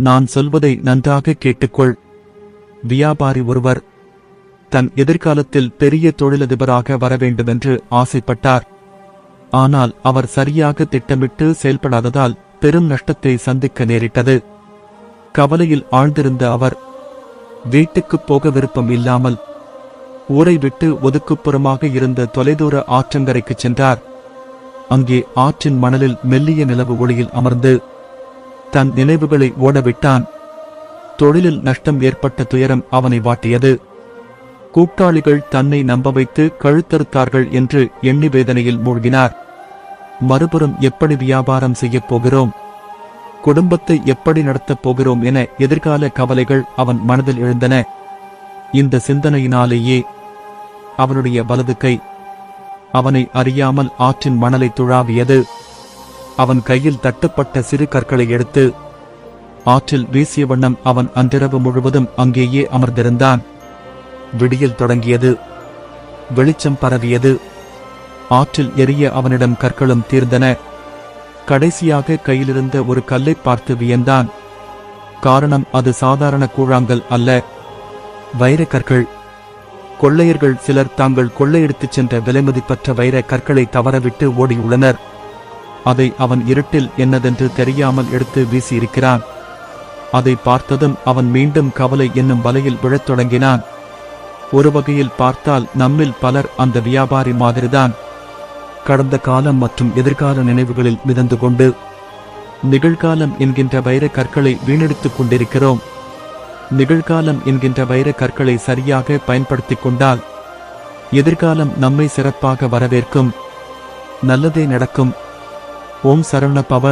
நான் சொல்வதை நன்றாக கேட்டுக்கொள். வியாபாரி ஒருவர் தன் எதிர்காலத்தில் பெரிய தொழிலதிபராக வர வேண்டுமென்று ஆசைப்பட்டார். ஆனால் அவர் சரியாக திட்டமிட்டு செயல்படாததால் பெரும் நஷ்டத்தை சந்திக்க நேரிட்டது. கவலையில் ஆழ்ந்திருந்த அவர் வீட்டுக்குப் போக விருப்பம் இல்லாமல் ஊரை விட்டு ஒதுக்குப்புறமாக இருந்த தொலைதூர ஆற்றங்கரைக்குச் சென்றார். அங்கே ஆற்றின் மணலில் மெல்லிய நிலவு ஒளியில் அமர்ந்து தன் நினைவுகளை ஓடவிட்டான். தொழிலில் நஷ்டம் ஏற்பட்ட துயரம் அவனை வாட்டியது. கூட்டாளிகள் தன்னை நம்ப வைத்து கழுத்தறுத்தார்கள் என்று எண்ணி வேதனையில் மூழ்கினார். மறுபுறம் எப்படி வியாபாரம் செய்யப் போகிறோம்? குடும்பத்தை எப்படி நடத்தப் போகிறோம் என எதிர்கால கவலைகள் அவன் மனதில் எழுந்தன. இந்த சிந்தனையினாலேயே அவனுடைய வலது கை அவனை அறியாமல் ஆற்றின் மணலை துழாவியது. அவன் கையில் தட்டுப்பட்ட சிறு கற்களை எடுத்து ஆற்றில் வீசிய வண்ணம் அவன் அன்றிரவு முழுவதும் அங்கேயே அமர்ந்திருந்தான். விடியல் தொடங்கியது. வெளிச்சம் பரவியது. ஆற்றில் எரிய அவனிடம் கற்களும் தீர்ந்தன. கடைசியாக கையிலிருந்த ஒரு கல்லை பார்த்து வியந்தான். காரணம் அது சாதாரண கூழாங்கல் அல்ல. வைர கற்கள். கொள்ளையர்கள் சிலர் தாங்கள் கொள்ளையெடுத்துச் சென்ற விலைமதிப்பற்ற வைர கற்களை தவறவிட்டு ஓடியுள்ளனர். அதை அவன் இருட்டில் என்னதென்று தெரியாமல் எடுத்து வீசியிருக்கிறான். அதை பார்த்ததும் அவன் மீண்டும் கவலை என்னும் வலையில் விழத் தொடங்கினான். ஒரு வகையில் பார்த்தால் நம்மில் பலர் அந்த வியாபாரி மாதிரிதான். கடந்த காலம் மற்றும் எதிர்கால நினைவுகளில் மிதந்து கொண்டு நிகழ்காலம் என்கின்ற வைர கற்களை வீணடித்துக் கொண்டிருக்கிறோம். நிகழ்காலம் என்கின்ற வைர கற்களை சரியாக பயன்படுத்திக் கொண்டால் எதிர்காலம் நம்மை சிறப்பாக வரவேற்கும். நல்லதே நடக்கும். ஓம் சரவண பவ